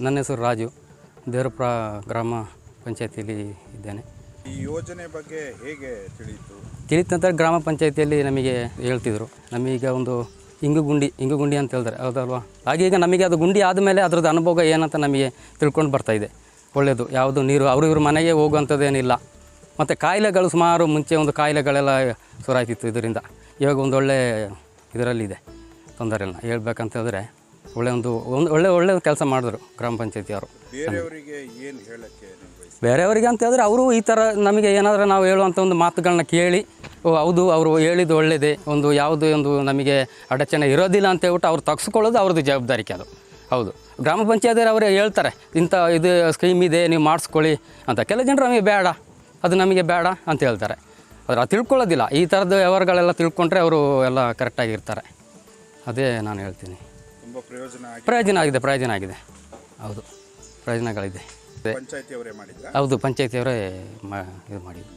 ನನ್ನ ಹೆಸರು ರಾಜು. ದೇವರಪುರ ಗ್ರಾಮ ಪಂಚಾಯತಿಯಲ್ಲಿ ಇದ್ದೇನೆ. ಈ ಯೋಜನೆ ಬಗ್ಗೆ ಹೇಗೆ ತಿಳಿಯಿತು? ತಿಳಿದ ನಂತರ ಗ್ರಾಮ ಪಂಚಾಯತಿಯಲ್ಲಿ ನಮಗೆ ಹೇಳ್ತಿದ್ರು. ನಮಗೀಗ ಒಂದು ಇಂಗು ಗುಂಡಿ ಇಂಗು ಗುಂಡಿ ಅಂತ ಹೇಳಿದ್ರೆ ಹೌದಲ್ವಾ ಹಾಗೀಗ ಈಗ ನಮಗೆ ಅದು ಗುಂಡಿ ಆದಮೇಲೆ ಅದ್ರದ್ದು ಅನುಭವ ಏನಂತ ನಮಗೆ ತಿಳ್ಕೊಂಡು ಬರ್ತಾ ಇದೆ. ಒಳ್ಳೆಯದು ಯಾವುದು ನೀರು ಅವರು ಇವ್ರ ಮನೆಗೆ ಹೋಗುವಂಥದ್ದೇನಿಲ್ಲ. ಮತ್ತು ಕಾಯಿಲೆಗಳು ಸುಮಾರು ಮುಂಚೆ ಒಂದು ಕಾಯಿಲೆಗಳೆಲ್ಲ ಶುರುವಾಯ್ತಿತ್ತು ಇದರಿಂದ. ಇವಾಗ ಒಂದು ಒಳ್ಳೆ ಇದರಲ್ಲಿದೆ. ತೊಂದರೆ ಇಲ್ಲ ಹೇಳ್ಬೇಕಂತ ಹೇಳಿದ್ರೆ ಒಳ್ಳೆ ಒಂದು ಒಂದು ಒಳ್ಳೆ ಒಳ್ಳೆ ಕೆಲಸ ಮಾಡಿದ್ರು ಗ್ರಾಮ ಪಂಚಾಯತಿಯವರು. ಬೇರೆಯವರಿಗೆ ಏನು ಹೇಳಕ್ಕೆ ಬೇರೆಯವರಿಗೆ ಅಂತ ಹೇಳಿದ್ರೆ ಅವರು ಈ ಥರ ನಮಗೆ ಏನಾದರೂ ನಾವು ಹೇಳುವಂಥ ಒಂದು ಮಾತುಗಳನ್ನ ಕೇಳಿ ಓ ಹೌದು ಅವರು ಹೇಳಿದ್ದು ಒಳ್ಳೆಯದೇ ಒಂದು ಯಾವುದೇ ಒಂದು ನಮಗೆ ಅಡಚಣೆ ಇರೋದಿಲ್ಲ ಅಂತ ಹೇಳ್ಬಿಟ್ಟು ಅವ್ರು ತಗ್ಸ್ಕೊಳ್ಳೋದು ಅವ್ರದ್ದು ಜವಾಬ್ದಾರಿಕೆ ಅದು. ಹೌದು. ಗ್ರಾಮ ಪಂಚಾಯತಿಯವರು ಅವರು ಹೇಳ್ತಾರೆ ಇಂಥ ಇದು ಸ್ಕೀಮ್ ಇದೆ ನೀವು ಮಾಡಿಸ್ಕೊಳ್ಳಿ ಅಂತ. ಕೆಲವು ಜನರು ನಮಗೆ ಬೇಡ ಅದು ನಮಗೆ ಬೇಡ ಅಂತ ಹೇಳ್ತಾರೆ. ಆದರೆ ಅದು ತಿಳ್ಕೊಳ್ಳೋದಿಲ್ಲ. ಈ ಥರದ ವ್ಯವಹಾರಗಳೆಲ್ಲ ತಿಳ್ಕೊಂಡ್ರೆ ಅವರು ಎಲ್ಲ ಕರೆಕ್ಟಾಗಿರ್ತಾರೆ ಅದೇ ನಾನು ಹೇಳ್ತೀನಿ. ತುಂಬ ಪ್ರಯೋಜನ ಆಗಿ ಪ್ರಯೋಜನ ಆಗಿದೆ ಪ್ರಯೋಜನ ಆಗಿದೆ. ಹೌದು ಪ್ರಯೋಜನಗಳಿದೆ. ಪಂಚಾಯತಿಯವರೇ ಮಾಡಿದ್ರು? ಹೌದು ಪಂಚಾಯತಿಯವರೇ ಮಾ ಇದು ಮಾಡಿದ್ದು.